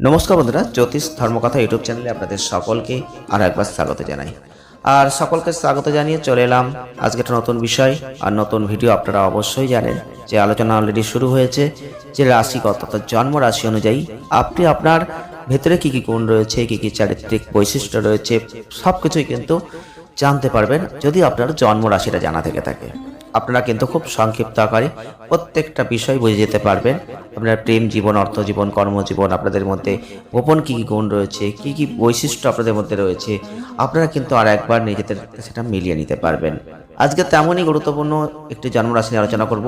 নমস্কার বন্ধুরা, জ্যোতিষ ধর্মকথা ইউটিউব চ্যানেলে আপনাদের সকলকে আর একবার স্বাগত জানাই। আর সকলকে স্বাগত জানিয়ে চলে এলাম আজকে একটা নতুন বিষয়, আর নতুন ভিডিও আপনারা অবশ্যই জানেন যে আলোচনা অলরেডি শুরু হয়েছে যে রাশিগত অর্থাৎ জন্ম রাশি অনুযায়ী আপনি আপনার ভেতরে কি কি গুণ রয়েছে, কি কি চারিত্রিক বৈশিষ্ট্য রয়েছে সব কিছুই কিন্তু জানতে পারবেন যদি আপনার জন্ম রাশিটা জানা থেকে থাকে। আপনারা কিন্তু খুব সংক্ষিপ্ত আকারে প্রত্যেকটা বিষয় বুঝে যেতে পারবেন। আপনার প্রেম জীবন, অর্থ জীবন কর্মজীবন আপনাদের মধ্যে গোপন কী কী গুণ রয়েছে, কী কী বৈশিষ্ট্য আপনাদের মধ্যে রয়েছে, আপনারা কিন্তু আর একবার নিজেদের সেটা মিলিয়ে নিতে পারবেন। আজকে তেমনই গুরুত্বপূর্ণ একটি জন্মরাশি নিয়ে আলোচনা করব।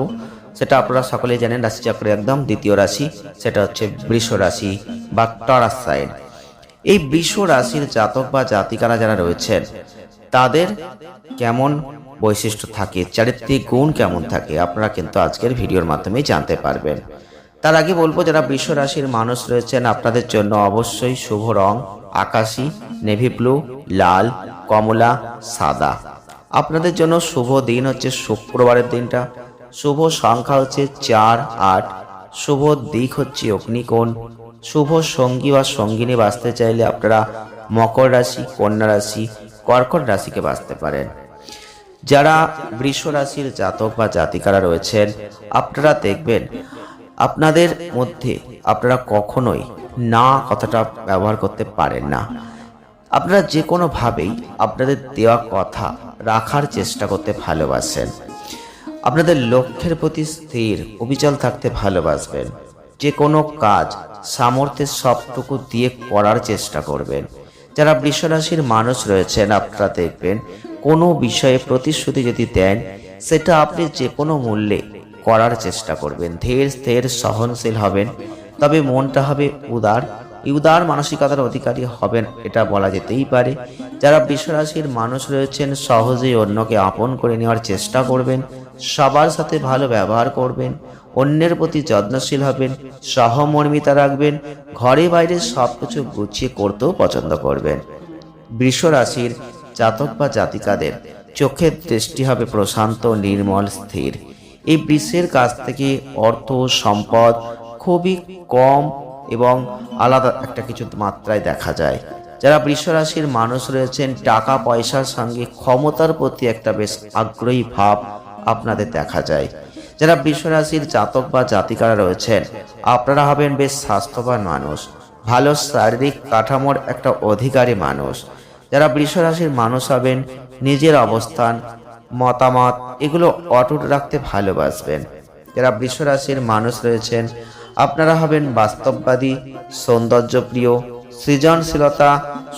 সেটা আপনারা সকলেই জানেন, রাশিচক্রের একদম দ্বিতীয় রাশি, সেটা হচ্ছে বৃষ রাশি বা টরাস সাইন এই বৃষ রাশির জাতক বা জাতিকারা যারা রয়েছেন, তাদের কেমন বৈশিষ্ট্য থাকে, চারিত্রিক গুণ কেমন থাকে, আপনারা কিন্তু আজকের ভিডিওর মাধ্যমে জানতে পারবেন। তার আগে বলব, যারা বৃষ রাশির মানুষ রয়েছেন, আপনাদের জন্য অবশ্যই শুভ রং, আকাশি, নেভি ব্লু, লাল, কমলা, সাদা। আপনাদের জন্য শুভ দিন হচ্ছে শুক্রবারের দিনটা। শুভ সংখ্যা হচ্ছে চার, আট। শুভ দিক হচ্ছে অগ্নিকোণ। শুভ সঙ্গী বা সঙ্গিনী বাঁচতে চাইলে আপনারা মকর রাশি, কন্যা রাশি, কর্কট রাশিকে বাঁচতে পারেন। যারা বৃষ রাশির জাতক বা জাতিকারা রয়েছেন, আপনারা দেখবেন আপনাদের মধ্যে আপনারা কখনোই না কথাটা ব্যবহার করতে পারেন না। আপনারা যে কোনোভাবেই আপনাদের দেওয়া কথা রাখার চেষ্টা করতে ভালোবাসেন। আপনাদের লক্ষ্যের প্রতি স্থির, অবিচল থাকতে ভালোবাসবেন। যে কোনো কাজ সামর্থ্যের সবটুকু দিয়ে করার চেষ্টা করবেন। যারা বৃষরাশির মানুষ রয়েছেন, আপনারা দেখবেন কোনো বিষয়ে প্রতিশ্রুতি যদি দেন, সেটা আপনি যে কোনো মূল্যে করার চেষ্টা করবেন। ধীর, স্থির, সহনশীল হবেন। তবে মনটা হবে উদার। উদার মানসিকতার অধিকারী হবেন, এটা বলা যেতেই পারে। যারা বিশ্বরাশির মানুষ রয়েছেন, সহজেই অন্যকে আপন করে নেওয়ার চেষ্টা করবেন। সবার সাথে ভালো ব্যবহার করবেন। অন্যের প্রতি যত্নশীল হবেন। সহমর্মিতা রাখবেন। ঘরে বাইরে সব কিছু গুছিয়ে করতেও পছন্দ করবেন। বৃষ রাশির জাতক বা জাতিকাদের চোখের দৃষ্টি হবে প্রশান্ত, নির্মল, স্থির। এই বিশ্বের কাছ থেকে অর্থ, সম্পদ খুবই কম এবং আলাদা একটা কিছু মাত্রায় দেখা যায়। যারা বৃষ রাশির মানুষ রয়েছেন টাকা পয়সার সঙ্গে ক্ষমতার প্রতি একটা বেশ আগ্রহী ভাব আপনাদের দেখা যায়। যারা বৃষ রাশির জাতক বা জাতিকারা রয়েছেন, আপনারা হবেন বেশ স্বাস্থ্যবান মানুষ, ভালো শারীরিক কাঠামোর একটা অধিকারী মানুষ। যারা বৃষ রাশির মানুষ হবেন, নিজের অবস্থান, মতামত, এগুলো অটুট রাখতে ভালোবাসবেন। যারা বৃষ রাশির মানুষ রয়েছেন, আপনারা হবেন বাস্তববাদী, সৌন্দর্যপ্রিয়, সৃজনশীলতা,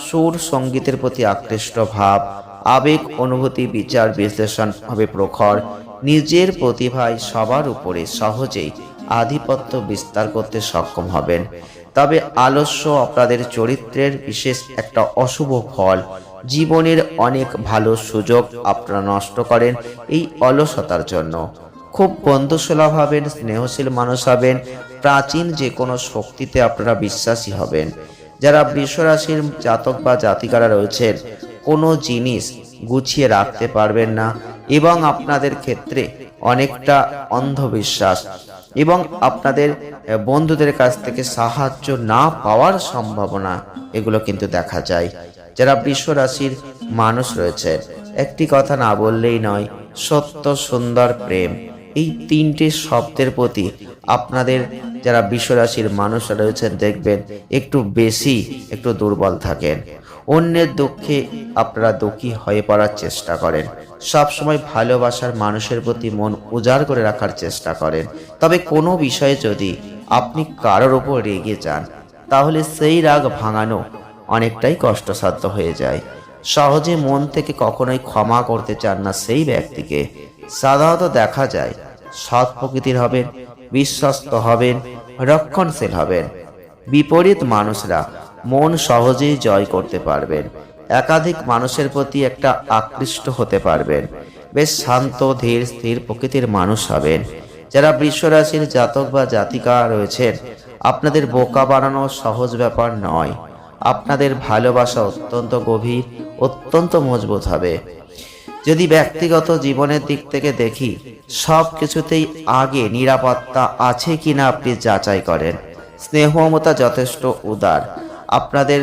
সুর সঙ্গীতের প্রতি আকৃষ্ট ভাব, আবেগ, অনুভূতি, বিচার, বিশ্লেষণ হবে প্রখর। নিজের প্রতিভায় সবার উপরে সহজেই আধিপত্য বিস্তার করতে সক্ষম হবেন। তবে আলস্য আপনাদের চরিত্রের বিশেষ একটা অশুভ ফল। জীবনের অনেক ভালো সুযোগ আপনারা নষ্ট করেন এই অলসতার জন্য। খুব বন্ধুসুলভ হবেন স্নেহশীল মানুষ হবেন, প্রাচীন যে কোনো শক্তিতে আপনারা বিশ্বাসী হবেন। যারা বৃষরাশির জাতক বা জাতিকারা রয়েছেন, কোনো জিনিস গুছিয়ে রাখতে পারবেন না এবং আপনাদের ক্ষেত্রে অনেকটা অন্ধবিশ্বাস। এবং আপনাদের বন্ধুদের কাছ থেকে সাহায্য না পাওয়ার সম্ভাবনা, এগুলো কিন্তু দেখা যায়। যারা বৃষ রাশির মানুষ রয়েছে, একটি কথা না বললেই নয়, সত্য সুন্দর প্রেম। এই তিনটে শব্দের প্রতি আপনাদের যারা বিশ্বরাশির মানুষ রয়েছেন, দেখবেন একটু বেশি একটু দুর্বল থাকেন। অন্যের দুঃখে আপনারা দুঃখী হয়ে পড়ার চেষ্টা করেন। সব সময় ভালোবাসার মানুষের প্রতি মন উজাড় করে রাখার চেষ্টা করেন। তবে কোনো বিষয়ে যদি আপনি কারোর ওপর রেগে যান, তাহলে সেই রাগ ভাঙানো অনেকটাই কষ্টসাধ্য হয়ে যায়। সহজে মন থেকে কখনোই ক্ষমা করতে চান না সেই ব্যক্তিকে। সাধারণত দেখা যায়, সৎ প্রকৃতির হবেন, বিশ্বস্ত হবেন, রক্ষণশীল হবেন। বিপরীত মানুষরা মন সহজেই জয় করতে পারবেন। একাধিক মানুষের প্রতি একটা আকৃষ্ট হতে পারবেন। বেশ শান্ত, ধীর, স্থির প্রকৃতির মানুষ হবেন। যারা বৃষরাশির জাতক বা জাতিকা রয়েছেন, আপনাদের বোকা বানানো সহজ ব্যাপার নয়। আপনাদের ভালোবাসা অত্যন্ত গভীর, অত্যন্ত মজবুত হবে। যদি ব্যক্তিগত জীবনের দিক থেকে দেখি সব কিছুতেই আগে নিরাপত্তা আছে কিনা আপনি যাচাই করেন। স্নেহমতা যথেষ্ট উদার। আপনাদের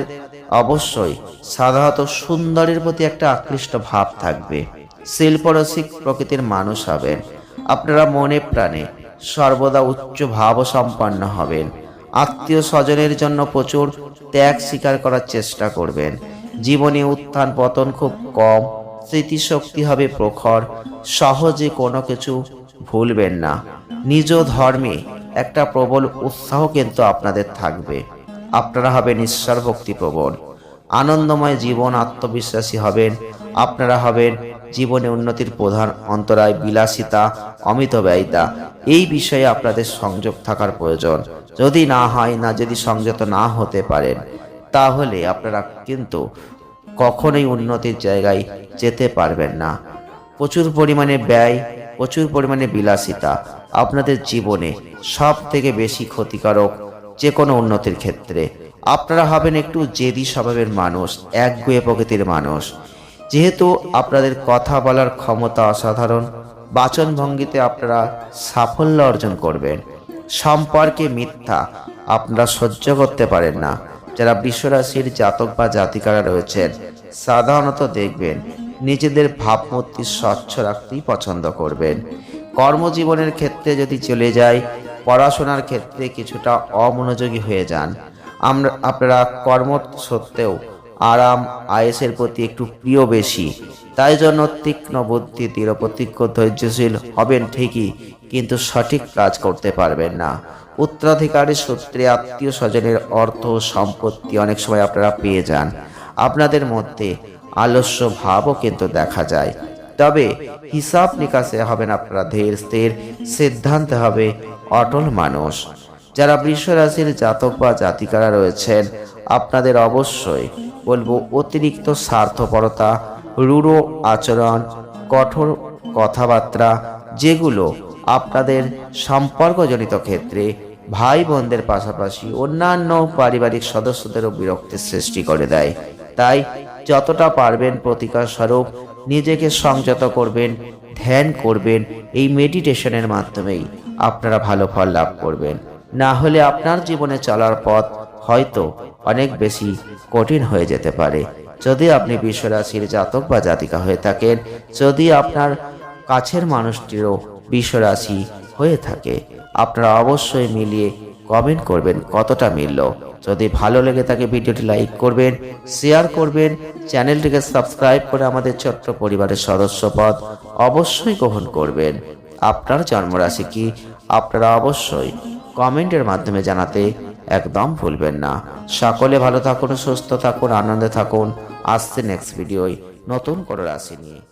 অবশ্যই সাধারণত সুন্দরের প্রতি একটা আকৃষ্ট ভাব থাকবে। শিল্পরসিক প্রকৃতির মানুষ হবেন। আপনারা মনে প্রাণে সর্বদা উচ্চ ভাব সম্পন্ন হবেন। আত্মীয় স্বজনের জন্য প্রচুর ত্যাগ স্বীকার করার চেষ্টা করবেন। জীবনে উত্থান পতন খুব কম, স্মৃতিশক্তি হবে প্রখর, সহজে কোনো কিছু ভুলবেন না। নিজ ধর্মে একটা প্রবল উৎসাহ কিন্তু আপনাদের থাকবে। আপনারা হবেন ঈশ্বর ভক্তি প্রবণ আনন্দময় জীবন আত্মবিশ্বাসী হবেন। আপনারা হবেন জীবনে উন্নতির প্রধান অন্তরায় বিলাসিতা অমিত ব্যয়িতা এই বিষয়ে আপনাদের সংযোগ থাকার প্রয়োজন। যদি না হয় না, যদি সংযত না হতে পারেন, তাহলে আপনারা কিন্তু কখনোই উন্নতির জায়গায় যেতে পারবেন না। প্রচুর পরিমাণে ব্যয়, প্রচুর পরিমাণে বিলাসিতা। আপনাদের জীবনে সব থেকে বেশি ক্ষতিকারক যে কোনো উন্নতির ক্ষেত্রে। আপনারা হবেন একটু জেদি স্বভাবের মানুষ, একগুয়ে প্রকৃতির মানুষ। যেহেতু আপনাদের কথা বলার ক্ষমতা অসাধারণ, বাচন ভঙ্গিতে আপনারা সাফল্য অর্জন করবেন। সম্পর্কে মিথ্যা আপনারা সহ্য করতে পারেন না। যারা বিশ্বরাশির জাতক বা জাতিকারা রয়েছেন, সাধারণত দেখবেন নিজেদের ভাবমূর্তি স্বচ্ছ রাখতেই পছন্দ করবেন। কর্মজীবনের ক্ষেত্রে যদি চলে যায় পড়াশোনার ক্ষেত্রে কিছুটা অমনোযোগী হয়ে যান। আমরা, আপনারা কর্ম সত্ত্বেও আরাম, আয়েসের প্রতি একটু প্রিয় বেশি। তাই জন্য তীক্ষ্ণ বুদ্ধি দৃঢ়প্রতিজ্ঞ ধৈর্যশীল হবেন ঠিকই, কিন্তু সঠিক কাজ করতে পারবেন না। উত্তরাধিকারী, সূত্রে আত্মীয় স্বজনের অর্থ সম্পত্তি অনেক সময় আপনারা পেয়ে যান। আপনাদের মধ্যে আলস্য ভাবও কিন্তু দেখা যায়। তবে হিসাব নিকাশে হবেন আপনারা ধীর, স্থির, সিদ্ধান্তে হবে অটল মানুষ, যারা বৃষ রাশির জাতক বা জাতিকারা রয়েছেন, আপনাদের অবশ্যই বলব অতিরিক্ত স্বার্থপরতা, রূঢ় আচরণ, কঠোর কথাবার্তা, যেগুলো আপনাদের সম্পর্কজনিত ক্ষেত্রে ভাই বোনদের পাশাপাশি অন্যান্য পারিবারিক সদস্যদেরও বিরক্তির সৃষ্টি করে দেয়। তাই যতটা পারবেন প্রতিকার স্বরূপ নিজেকে সংযত করবেন, ধ্যান করবেন এই মেডিটেশনের মাধ্যমেই। আপনারা ভালো ফল লাভ করবেন। না হলে আপনার জীবনে চলার পথ হয়তো অনেক বেশি কঠিন হয়ে যেতে পারে। যদি আপনি বিশ্বরাশির জাতক বা জাতিকা হয়ে থাকেন, যদি আপনার কাছের মানুষটিরও বিশ্বরাশি হয়ে থাকে, আপনারা অবশ্যই মিলিয়ে কমেন্ট করবেন কতটা মিলল। যদি ভালো লেগে থাকে ভিডিওটি লাইক করবেন শেয়ার করবেন চ্যানেলটিকে সাবস্ক্রাইব করে আমাদের ছোট্ট পরিবারের সদস্য পদ অবশ্যই গ্রহণ করবেন। আপনার জন্মরাশি কি? আপনারা অবশ্যই কমেন্টের মাধ্যমে জানাতে একদম ভুলবেন না। সকলে ভালো থাকুন, সুস্থ থাকুন, আনন্দে থাকুন। আসছে নেক্সট ভিডিওয় নতুন কোনো রাশি নিয়ে।